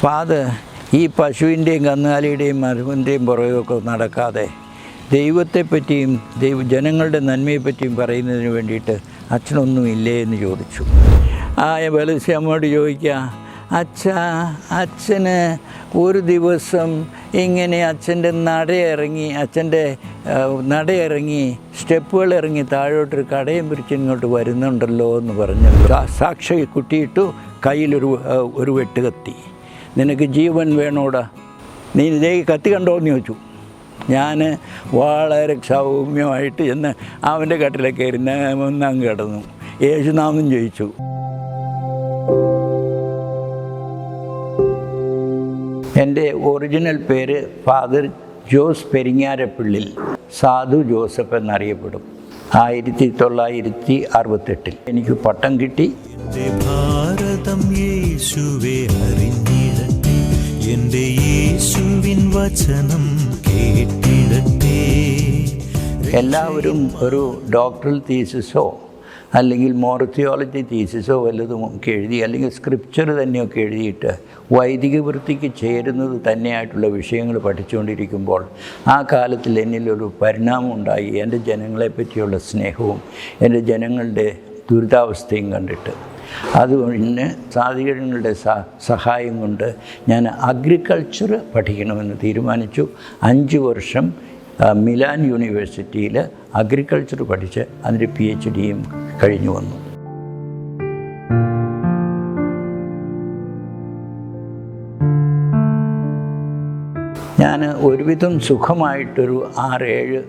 Father ഈ പശുവിന്റെയും കന്നുകാലിയുടെയും മരുവിന്റെയും പുറകെയൊക്കെ നടക്കാതെ ദൈവത്തെപ്പറ്റിയും ദൈവ ജനങ്ങളുടെ നന്മയെപ്പറ്റിയും പറയുന്നതിന് വേണ്ടിയിട്ട് അച്ഛനൊന്നും ഇല്ലേ എന്ന് ചോദിച്ചു. ആ വെലസ്യമ്മോട് ചോദിക്കുക അച്ഛ അച്ഛന് ഒരു ദിവസം ഇങ്ങനെ അച്ഛന്റെ നടയിറങ്ങി അച്ഛന്റെ നടയിറങ്ങി സ്റ്റെപ്പുകൾ ഇറങ്ങി താഴോട്ടൊരു കടയും പിരിച്ച് ഇങ്ങോട്ട് വരുന്നുണ്ടല്ലോ എന്ന് പറഞ്ഞു സാക്ഷി കുട്ടിയിട്ടു കയ്യിലൊരു ഒരു വെട്ട് കത്തി നിനക്ക് ജീവൻ വേണോടാ. നീ ഇതിലേക്ക് കത്തി കണ്ടോന്ന് ചോദിച്ചു. ഞാൻ വളരെ സൗമ്യമായിട്ട് ചെന്ന് അവന്റെ കട്ടിലേക്ക് കയറി ഒന്നാം കിടന്നു. യേശുനാമം ചോദിച്ചു എന്റെ ഒറിജിനൽ പേര് ഫാദർ ജോസ് പെരിങ്ങാരപ്പിള്ളിൽ സാധു ജോസഫ് എന്നറിയപ്പെടും. ആയിരത്തി തൊള്ളായിരത്തി അറുപത്തെട്ടിൽ എനിക്ക് പട്ടം കിട്ടി. ഭാരതം യേശുവേ അറിഞ്ഞിടട്ടെ എന്റെ യേശുവിൻ വചനം കേട്ടിടട്ടെ. എല്ലാവരും ഒരു ഡോക്ടറൽ തീസിസോ അല്ലെങ്കിൽ മോർത്തിയോളജി തീസിസോ വല്ലതും ഒക്കെ എഴുതി അല്ലെങ്കിൽ സ്ക്രിപ്ചർ തന്നെയൊക്കെ എഴുതിയിട്ട് വൈദിക വൃത്തിക്ക് ചേരുന്നത് തന്നെയായിട്ടുള്ള വിഷയങ്ങൾ പഠിച്ചുകൊണ്ടിരിക്കുമ്പോൾ ആ കാലത്തിൽ എന്നിലൊരു പരിണാമം ഉണ്ടായി. എന്റെ ജനങ്ങളെ പറ്റിയുള്ള സ്നേഹവും എന്റെ ജനങ്ങളുടെ ദുരിതാവസ്ഥയും കണ്ടിട്ട്. അതുകൊണ്ട് സ സഹായം കൊണ്ട് ഞാൻ അഗ്രികൾച്ചർ പഠിക്കണമെന്ന് തീരുമാനിച്ചു. അഞ്ച് വർഷം മിലാൻ യൂണിവേഴ്സിറ്റിയിൽ അഗ്രികൾച്ചർ പഠിച്ച് അതിന്റെ പി എച്ച് ഡിയും കഴിഞ്ഞു വന്നു. ഞാൻ ഒരുവിധം സുഖമായിട്ടൊരു ആറേഴ്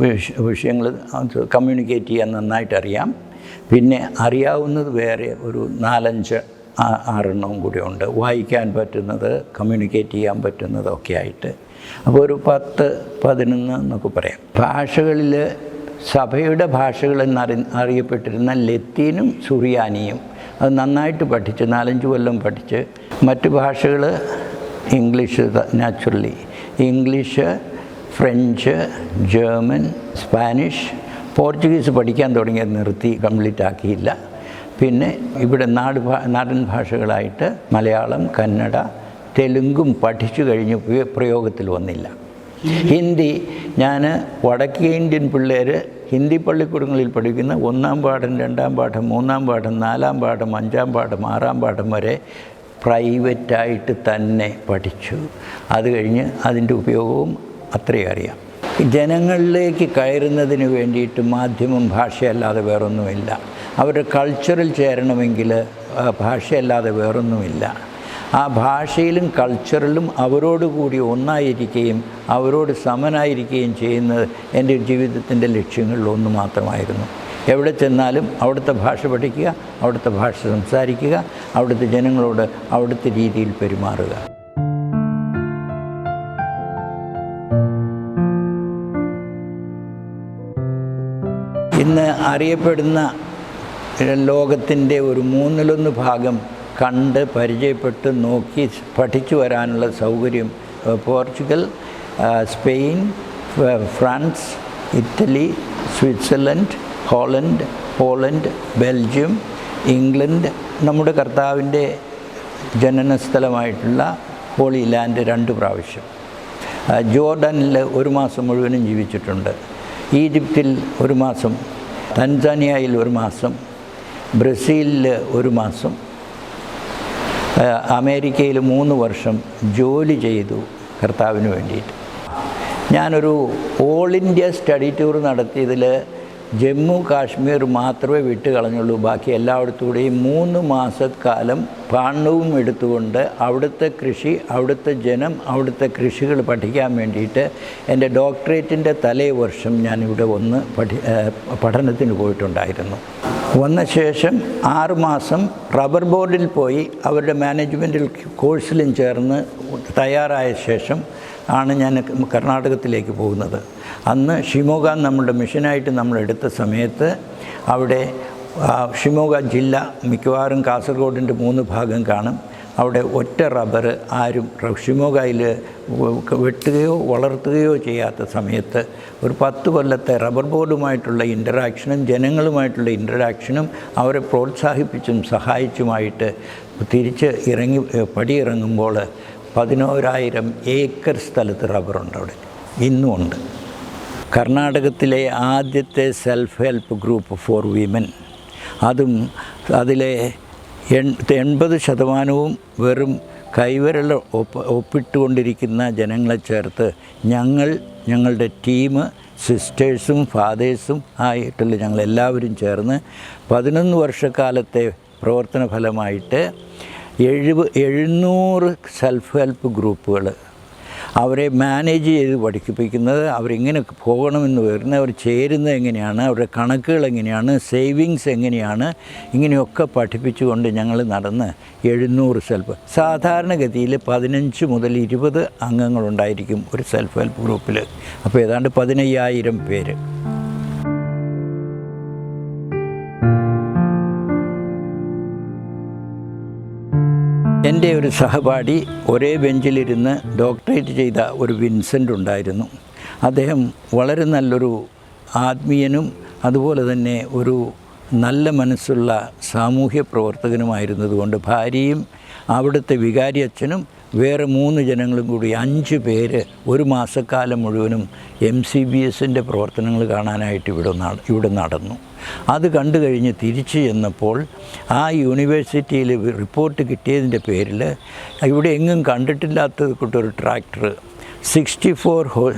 വിഷ വിഷയങ്ങൾ കമ്മ്യൂണിക്കേറ്റ് ചെയ്യാൻ നന്നായിട്ട് അറിയാം പിന്നെ അറിയാവുന്നത് വേറെ ഒരു നാലഞ്ച് ആറെണ്ണവും കൂടെ ഉണ്ട്. വായിക്കാൻ പറ്റുന്നത് കമ്മ്യൂണിക്കേറ്റ് ചെയ്യാൻ പറ്റുന്നതൊക്കെ ആയിട്ട്. അപ്പോൾ ഒരു പത്ത് പതിനൊന്ന് എന്നൊക്കെ പറയാം. ഭാഷകളിൽ സഭയുടെ ഭാഷകൾ എന്നറി അറിയപ്പെട്ടിരുന്ന ലത്തീനും സുറിയാനിയും അത് നന്നായിട്ട് പഠിച്ച് നാലഞ്ച് കൊല്ലം പഠിച്ച് മറ്റ് ഭാഷകൾ English naturally English French German Spanish Portuguese പഠിക്കാൻ തുടങ്ങിയത് നിർത്തി കംപ്ലീറ്റ് ആക്കിയില്ല. പിന്നെ ഇവിടെ നാട് നാടൻ ഭാഷകളായിട്ട് മലയാളം കന്നഡ തെലുങ്കും പഠിച്ചു കഴിഞ്ഞ് പ്രയോഗത്തിൽ വന്നില്ല. ഹിന്ദി ഞാൻ വടക്കേ ഇന്ത്യൻ പിള്ളേർ ഹിന്ദി പള്ളിക്കൂടങ്ങളിൽ പഠിക്കുന്ന ഒന്നാം പാഠം രണ്ടാം പാഠം മൂന്നാം പാഠം നാലാം പാഠം അഞ്ചാം പാഠം ആറാം പാഠം വരെ പ്രൈവറ്റായിട്ട് തന്നെ പഠിച്ചു. അത് കഴിഞ്ഞ് അതിന്റെ ഉപയോഗവും അത്രയും അറിയാം. ജനങ്ങളിലേക്ക് കയറുന്നതിന് വേണ്ടിയിട്ട് മാധ്യമം ഭാഷയല്ലാതെ വേറൊന്നുമില്ല. അവരുടെ കൾച്ചറിൽ ചേരണമെങ്കിൽ ഭാഷയല്ലാതെ വേറൊന്നുമില്ല. ആ ഭാഷയിലും കൾച്ചറിലും അവരോടുകൂടി ഒന്നായിരിക്കുകയും അവരോട് സമനായിരിക്കുകയും ചെയ്യുന്നത് എന്റെ ജീവിതത്തിന്റെ ലക്ഷ്യങ്ങളിൽ ഒന്ന് മാത്രമായിരുന്നു. എവിടെ ചെന്നാലും അവിടുത്തെ ഭാഷ പഠിക്കുക അവിടുത്തെ ഭാഷ സംസാരിക്കുക അവിടുത്തെ ജനങ്ങളോട് അവിടുത്തെ രീതിയിൽ പെരുമാറുക. ഇന്ന് അറിയപ്പെടുന്ന ലോകത്തിന്റെ ഒരു മൂന്നിലൊന്ന് ഭാഗം കണ്ട് പരിചയപ്പെട്ട് നോക്കി പഠിച്ചു വരാനുള്ള സൗകര്യം Portugal Spain France Italy Switzerland Holland Poland Belgium England നമ്മുടെ കർത്താവിന്റെ ജനനസ്ഥലമായിട്ടുള്ള ഹോളി ലാൻഡ് രണ്ട് പ്രാവശ്യം. ജോർഡനിൽ ഒരു മാസം മുഴുവനും ജീവിച്ചിട്ടുണ്ട്. ഈജിപ്തിൽ ഒരു മാസം തൻസാനിയയിൽ ഒരു മാസം ബ്രസീലിൽ ഒരു മാസം അമേരിക്കയിൽ മൂന്ന് വർഷം ജോലി ചെയ്തു കർത്താവിന് വേണ്ടിയിട്ട്. ഞാനൊരു ഓൾ ഇന്ത്യ സ്റ്റഡി ടൂർ നടത്തിയതിൽ ജമ്മു കാശ്മീർ മാത്രമേ വിട്ട് കളഞ്ഞുള്ളൂ ബാക്കി എല്ലായിടത്തൂടെയും മൂന്ന് മാസക്കാലം പാണ്ഡവും എടുത്തുകൊണ്ട് അവിടുത്തെ കൃഷി അവിടുത്തെ ജനം അവിടുത്തെ കൃഷികൾ പഠിക്കാൻ വേണ്ടിയിട്ട് എന്റെ ഡോക്ടറേറ്റിന്റെ തലേ വർഷം ഞാനിവിടെ വന്ന് പഠി പഠനത്തിന് പോയിട്ടുണ്ടായിരുന്നു. വന്ന ശേഷം ആറുമാസം റബ്ബർ ബോർഡിൽ പോയി അവരുടെ മാനേജ്മെന്റിൽ കോഴ്സിലും ചേർന്ന് തയ്യാറായ ശേഷം ആണ് ഞാൻ കർണാടകത്തിലേക്ക് പോകുന്നത്. അന്ന് ഷിമോഗ നമ്മുടെ മിഷനായിട്ട് നമ്മൾ എടുത്ത സമയത്ത് അവിടെ ഷിമോഗ ജില്ല മിക്കവാറും കാസർഗോഡിന്റെ മൂന്ന് ഭാഗം കാണും. അവിടെ ഒറ്റ റബ്ബർ ആരും ഷിമോഗയിൽ വെട്ടുകയോ വളർത്തുകയോ ചെയ്യാത്ത സമയത്ത് ഒരു പത്ത് കൊല്ലത്തെ റബ്ബർ ബോർഡുമായിട്ടുള്ള ഇന്ററാക്ഷനും ജനങ്ങളുമായിട്ടുള്ള ഇന്ററാക്ഷനും അവരെ പ്രോത്സാഹിപ്പിച്ചും സഹായിച്ചുമായിട്ട് തിരിച്ച് ഇറങ്ങി പടിയിറങ്ങുമ്പോൾ പതിനോരായിരം ഏക്കർ സ്ഥലത്ത് റബ്ബറുണ്ട് അവിടെ. ഇന്നും ഉണ്ട്. കർണാടകത്തിലെ ആദ്യത്തെ self help group for women അതും അതിലെ എൺ എൺപത് ശതമാനവും വെറും കൈവിരൽ ഒപ്പ് ഒപ്പിട്ടുകൊണ്ടിരിക്കുന്ന ജനങ്ങളെ ചേർത്ത് ഞങ്ങൾ ഞങ്ങളുടെ ടീം സിസ്റ്റേഴ്സും ഫാദേഴ്സും ആയിട്ടുള്ള ഞങ്ങളെല്ലാവരും ചേർന്ന് പതിനൊന്ന് വർഷക്കാലത്തെ പ്രവർത്തന ഫലമായിട്ട് എഴുപ എഴുന്നൂറ് സെൽഫ് ഹെൽപ്പ് ഗ്രൂപ്പുകൾ അവരെ മാനേജ് ചെയ്ത് പഠിപ്പിക്കുന്നത് അവരെങ്ങനെ പോകണമെന്ന് വരുന്നത് അവർ ചേരുന്നത് എങ്ങനെയാണ് അവരുടെ കണക്കുകൾ എങ്ങനെയാണ് സേവിങ്സ് എങ്ങനെയാണ് ഇങ്ങനെയൊക്കെ പഠിപ്പിച്ചുകൊണ്ട് ഞങ്ങൾ നടന്ന് എഴുന്നൂറ് സെൽഫ് സാധാരണഗതിയിൽ പതിനഞ്ച് മുതൽ ഇരുപത് അംഗങ്ങളുണ്ടായിരിക്കും ഒരു സെൽഫ് ഹെൽപ്പ് ഗ്രൂപ്പിൽ അപ്പോൾ ഏതാണ്ട് പതിനയ്യായിരം പേര്. എന്റെ ഒരു സഹപാഠി ഒരേ ബെഞ്ചിലിരുന്ന് ഡോക്ടറേറ്റ് ചെയ്ത ഒരു വിൻസെന്റ് ഉണ്ടായിരുന്നു. അദ്ദേഹം വളരെ നല്ലൊരു ആത്മീയനും അതുപോലെ തന്നെ ഒരു നല്ല മനസ്സുള്ള സാമൂഹ്യ പ്രവർത്തകനുമായിരുന്നതുകൊണ്ട് ഭാര്യയും അവിടുത്തെ വികാരി അച്ഛനും വേറെ മൂന്ന് ജനങ്ങളും കൂടി അഞ്ച് പേര് ഒരു മാസക്കാലം മുഴുവനും എം സി ബി എസിന്റെ പ്രവർത്തനങ്ങൾ കാണാനായിട്ട് ഇവിടെ ഇവിടെ നടന്നു. അത് കണ്ടു കഴിഞ്ഞ് തിരിച്ചു ചെന്നപ്പോൾ ആ യൂണിവേഴ്സിറ്റിയിൽ റിപ്പോർട്ട് കിട്ടിയതിന്റെ പേരിൽ ഇവിടെ എങ്ങും കണ്ടിട്ടില്ലാത്തത് കൂട്ടൊരു ട്രാക്ടർ സിക്സ്റ്റി ഫോർ ഹോ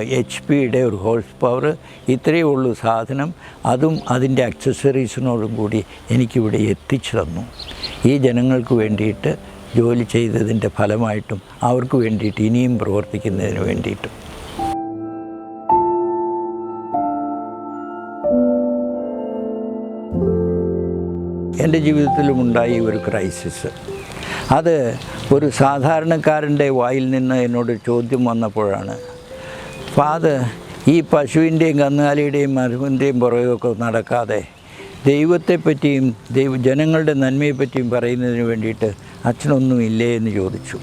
എച്ച് പിയുടെ ഒരു ഹോഴ്സ് പവർ ഇത്രയേ ഉള്ളൂ സാധനം. അതും അതിന്റെ അക്സസറീസിനോടും കൂടി എനിക്കിവിടെ എത്തിച്ചു തന്നു. ഈ ജനങ്ങൾക്ക് വേണ്ടിയിട്ട് ജോലി ചെയ്തതിന്റെ ഫലമായിട്ടും അവർക്ക് വേണ്ടിയിട്ട് ഇനിയും പ്രവർത്തിക്കുന്നതിന് വേണ്ടിയിട്ടും. എന്റെ ജീവിതത്തിലും ഉണ്ടായി ഒരു ക്രൈസിസ് അത് ഒരു സാധാരണക്കാരന്റെ വായിൽ നിന്ന് എന്നോട് ചോദ്യം വന്നപ്പോഴാണ്. ഫാദർ ഈ പശുവിന്റെയും കന്നുകാലിയുടെയും മരുവിന്റെയും പുറകെയൊക്കെ നടക്കാതെ ദൈവത്തെപ്പറ്റിയും ദൈവ ജനങ്ങളുടെ നന്മയെപ്പറ്റിയും പറയുന്നതിന് വേണ്ടിയിട്ട് അച്ഛനൊന്നും ഇല്ലേ എന്ന് ചോദിച്ചു.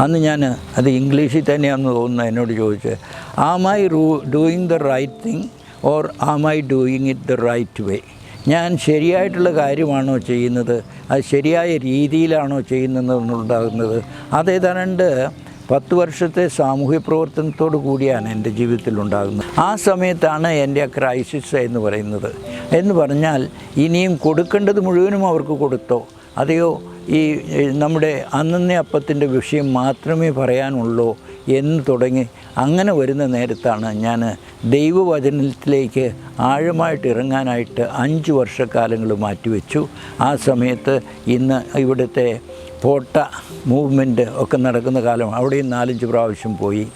അന്ന് ഞാൻ അത് ഇംഗ്ലീഷിൽ തന്നെയാണെന്ന് തോന്നുന്നു എന്നോട് ചോദിച്ചത് am I room doing the right thing or am I doing it the right way ഞാൻ ശരിയായിട്ടുള്ള കാര്യമാണോ ചെയ്യുന്നത്? അത് ശരിയായ രീതിയിലാണോ ചെയ്യുന്നതെന്നുണ്ടാകുന്നത് അതേതാണ്ട് പത്ത് വർഷത്തെ സാമൂഹ്യ പ്രവർത്തനത്തോട് കൂടിയാണ് എന്റെ ജീവിതത്തിൽ ഉണ്ടാകുന്നത്. ആ സമയത്താണ് എന്റെ ആ ക്രൈസിസ് എന്ന് പറയുന്നത്. എന്ന് പറഞ്ഞാൽ ഇനിയും കൊടുക്കേണ്ടത് മുഴുവനും അവർക്ക് കൊടുത്തോ? അതെയോ? ഈ നമ്മുടെ അന്നേ അപ്പത്തിന്റെ വിഷയം മാത്രമേ പറയാനുള്ളൂ എന്ന് തുടങ്ങി അങ്ങനെ വരുന്ന നേരത്താണ് ഞാൻ ദൈവവചനത്തിലേക്ക് ആഴമായിട്ട് ഇറങ്ങാനായിട്ട് അഞ്ച് വർഷക്കാലങ്ങൾ മാറ്റിവെച്ചു. ആ സമയത്ത് ഇന്ന് ഇവിടുത്തെ പോട്ട മൂവ്മെന്റ് ഒക്കെ നടക്കുന്ന കാലം അവിടെയും നാലഞ്ച് പ്രാവശ്യം പോയി.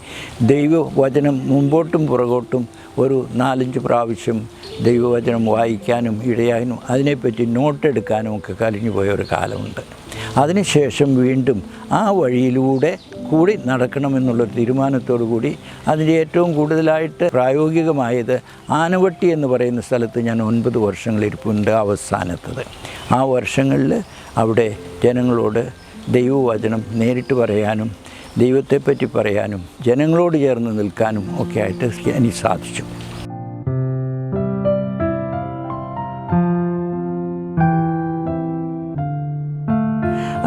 ദൈവവചനം മുമ്പോട്ടും പുറകോട്ടും ഒരു നാലഞ്ച് പ്രാവശ്യം ദൈവവചനം വായിക്കാനും ഇടയാനും അതിനെപ്പറ്റി നോട്ടെടുക്കാനും ഒക്കെ കഴിഞ്ഞു പോയ ഒരു കാലമുണ്ട്. അതിനുശേഷം വീണ്ടും ആ വഴിയിലൂടെ കൂടി നടക്കണമെന്നുള്ളൊരു തീരുമാനത്തോടു കൂടി അതിന്റെ ഏറ്റവും കൂടുതലായിട്ട് പ്രായോഗികമായത് ആനവട്ടി എന്ന് പറയുന്ന സ്ഥലത്ത് ഞാൻ ഒൻപത് വർഷങ്ങളിരിപ്പുണ്ട് അവസാനത്തത്. ആ വർഷങ്ങളിൽ അവിടെ ജനങ്ങളോട് ദൈവവചനം നേരിട്ട് പറയാനും ദൈവത്തെപ്പറ്റി പറയാനും ജനങ്ങളോട് ചേർന്ന് നിൽക്കാനും ഒക്കെ ആയിട്ട് എനിക്ക് സാധിച്ചു.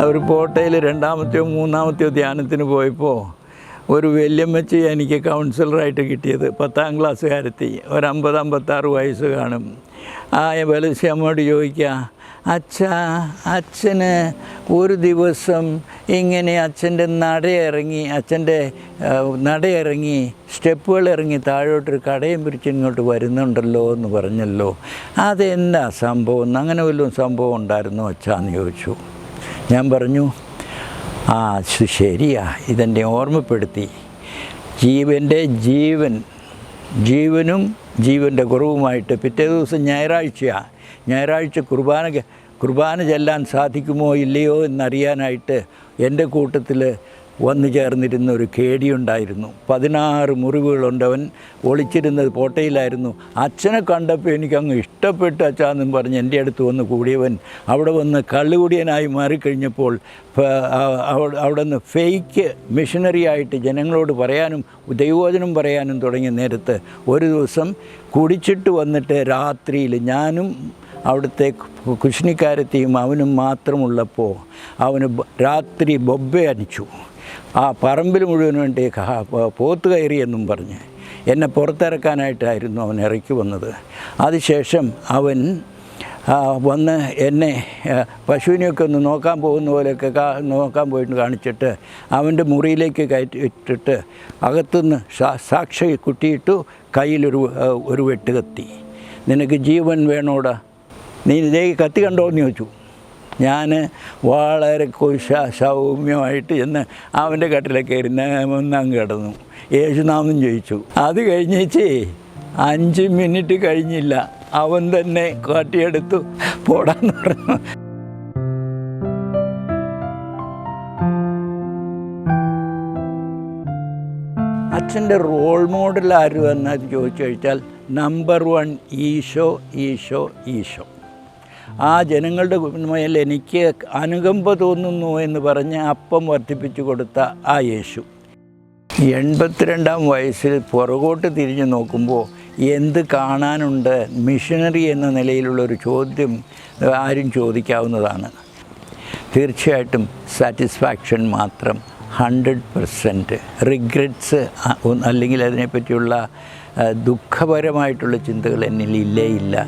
അവർ പോട്ടയിൽ രണ്ടാമത്തെയോ മൂന്നാമത്തെയോ ധ്യാനത്തിന് പോയപ്പോൾ ഒരു വല്യമ്മച്ചി എനിക്ക് കൗൺസിലറായിട്ട് കിട്ടിയത്. പത്താം ക്ലാസ്സുകാരത്തി ഒരു അമ്പത് അമ്പത്താറ് വയസ്സ് കാണും. ആ വലസി അമ്മയോട് ചോദിക്കുക അച്ഛ അച്ഛന് ഒരു ദിവസം ഇങ്ങനെ അച്ഛന്റെ നടയിറങ്ങി അച്ഛന്റെ നടയിറങ്ങി സ്റ്റെപ്പുകൾ ഇറങ്ങി താഴോട്ടൊരു കടയും പിരിച്ച് ഇങ്ങോട്ട് വരുന്നുണ്ടല്ലോ എന്ന് പറഞ്ഞല്ലോ. അതെന്താ സംഭവം? അങ്ങനെ വല്ലതും സംഭവം ഉണ്ടായിരുന്നോ അച്ഛാന്ന് ചോദിച്ചു. ഞാൻ പറഞ്ഞു ആ അത് ശരിയാ. ഇതെന്നെ ഓർമ്മപ്പെടുത്തി. ജീവന്റെ ജീവൻ ജീവനും ജീവന്റെ കുറവുമായിട്ട് പിറ്റേ ദിവസം ഞായറാഴ്ചയാണ് ഞായറാഴ്ച കുർബാന കുർബാന ചെല്ലാൻ സാധിക്കുമോ ഇല്ലയോ എന്നറിയാനായിട്ട് എന്റെ കൂട്ടത്തിൽ വന്നു ചേർന്നിരുന്ന ഒരു കേടിയുണ്ടായിരുന്നു. പതിനാറ് മുറിവുകളുണ്ടവൻ ഒളിച്ചിരുന്നത് പോട്ടയിലായിരുന്നു അച്ഛനെ കണ്ടപ്പോൾ എനിക്കങ്ങ് ഇഷ്ടപ്പെട്ട അച്ഛാന്നും പറഞ്ഞ് എന്റെ അടുത്ത് വന്ന് കൂടിയവൻ അവിടെ വന്ന് കള്ളുകൂടിയനായി മാറിക്കഴിഞ്ഞപ്പോൾ അവിടെ നിന്ന് ഫേക്ക് മിഷനറി ആയിട്ട് ജനങ്ങളോട് പറയാനും ദൈവോചനം പറയാനും തുടങ്ങിയ നേരത്ത് ഒരു ദിവസം കുടിച്ചിട്ട് വന്നിട്ട് രാത്രിയിൽ ഞാനും അവിടുത്തെ കുശിനിക്കാരത്തെയും അവനും മാത്രമുള്ളപ്പോൾ അവന് രാത്രി ബൊബ്ബെ അടിച്ചു. ആ പറമ്പിൽ മുഴുവൻ വേണ്ടി പോത്ത് കയറി എന്നും പറഞ്ഞ് എന്നെ പുറത്തിറക്കാനായിട്ടായിരുന്നു അവൻ ഇറക്കി വന്നത്. അതിനുശേഷം അവൻ വന്ന് എന്നെ പശുവിനെയൊക്കെ ഒന്ന് നോക്കാൻ പോകുന്ന പോലെയൊക്കെ നോക്കാൻ പോയിട്ട് കാണിച്ചിട്ട് അവന്റെ മുറിയിലേക്ക് കയറ്റി ഇട്ടിട്ട് അകത്തുനിന്ന് സാക്ഷി കുട്ടിയിട്ടു കയ്യിലൊരു ഒരു വെട്ടുകത്തി. നിനക്ക് ജീവൻ വേണോടാ. നീ ഇതേ കത്തി കണ്ടോ എന്ന് ചോദിച്ചു. ഞാൻ വളരെ കുശ സൗമ്യമായിട്ട് ചെന്ന് അവന്റെ കട്ടിലേക്ക് കയറി ഒന്നങ്ങ് കിടന്നു. യേശുനാമം ചോദിച്ചു അത് കഴിഞ്ഞേച്ചേ അഞ്ച് മിനിറ്റ് കഴിഞ്ഞില്ല. അവൻ തന്നെ കാട്ടിയെടുത്തു. പോടാന്ന് പറഞ്ഞു. അച്ഛന്റെ റോൾ മോഡൽ ആരും എന്നത് ചോദിച്ചു കഴിഞ്ഞാൽ നമ്പർ വൺ ഈശോ ഈശോ ഈശോ. ആ ജനങ്ങളുടെ മേൽ എനിക്ക് അനുകമ്പ തോന്നുന്നു എന്ന് പറഞ്ഞ് അപ്പം വർദ്ധിപ്പിച്ചു കൊടുത്ത ആ യേശു. എൺപത്തിരണ്ടാം വയസ്സിൽ പുറകോട്ട് തിരിഞ്ഞു നോക്കുമ്പോൾ എന്ത് കാണാനുണ്ട്? മിഷനറി എന്ന നിലയിലുള്ളൊരു ചോദ്യം ആരും ചോദിക്കാവുന്നതാണ്. തീർച്ചയായിട്ടും സാറ്റിസ്ഫാക്ഷൻ മാത്രം ഹൺഡ്രഡ് പെർസെന്റ്. റിഗ്രറ്റ്സ് അല്ലെങ്കിൽ അതിനെപ്പറ്റിയുള്ള ദുഃഖപരമായിട്ടുള്ള ചിന്തകൾ എന്നിൽ ഇല്ലേ ഇല്ല.